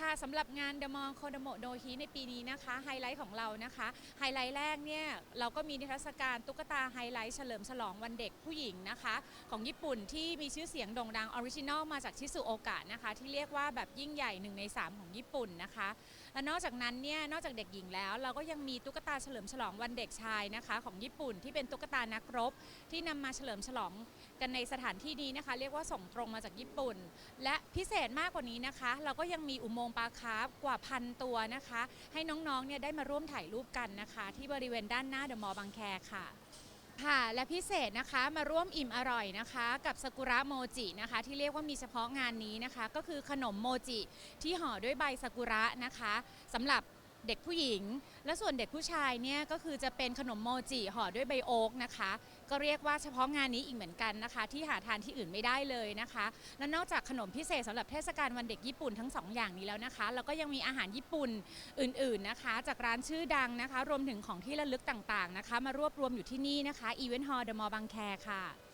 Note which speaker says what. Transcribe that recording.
Speaker 1: ค่ะสำหรับงาน The Mall Kodomo d o h i ในปีนี้นะคะ ไฮไลท์ของเรานะคะ ไฮไลท์แรกเนี่ย เราก็มีนิทรรศการตุ๊กตาไฮไลท์เฉลิมฉลองวันเด็กผู้หญิงนะคะ ของญี่ปุ่นที่มีชื่อเสียงโด่งดังออริจินอลมาจากชิซุโอกะนะคะ ที่เรียกว่าแบบยิ่งใหญ่หนึ่งใน 3 ของญี่ปุ่นนะคะ และนอกจากนั้นเนี่ย นอกจากเด็กหญิงแล้ว เราก็ยังมีตุ๊กตาเฉลิมฉลองวันเด็กชายนะคะ ของญี่ปุ่นที่เป็นตุ๊กตานักรบ ที่นำมาเฉลิมฉลองกันในสถานที่นี้นะคะ เรียกว่าส่งตรงมาจากญี่ปุ่น และพิเศษมากกว่านี้นะคะ เราก็ยังมีอุโมงงปลาคาร์ฟกว่าพันตัวนะคะ ให้น้องๆเนี่ยได้มาร่วมถ่ายรูปกันนะคะ ที่บริเวณด้านหน้าเดอะมอลล์บางแคค่ะค่ะและพิเศษนะคะมาร่วมอิ่มอร่อยนะคะ กับซากุระโมจินะคะ ที่เรียกว่ามีเฉพาะงานนี้นะคะ ก็คือขนมโมจิที่ห่อด้วยใบซากุระนะคะสำหรับ เด็กผู้หญิง และส่วนเด็กผู้ชายเนี่ยก็คือจะเป็นขนมโมจิห่อด้วยใบโอ๊กนะคะ ก็เรียกว่าเฉพาะงานนี้อีกเหมือนกันนะคะ ที่หาทานที่อื่นไม่ได้เลยนะคะ และนอกจากขนมพิเศษสำหรับเทศกาลวันเด็กญี่ปุ่นทั้งสองอย่างนี้แล้วนะคะเราก็ยังมีอาหารญี่ปุ่นอื่นๆนะคะ จากร้านชื่อดังนะคะ รวมถึงของที่ระลึกต่างๆนะคะ มารวบรวมอยู่ที่นี่นะคะอีเวนต์ฮอล์เดอะมอลล์บางแคค่ะ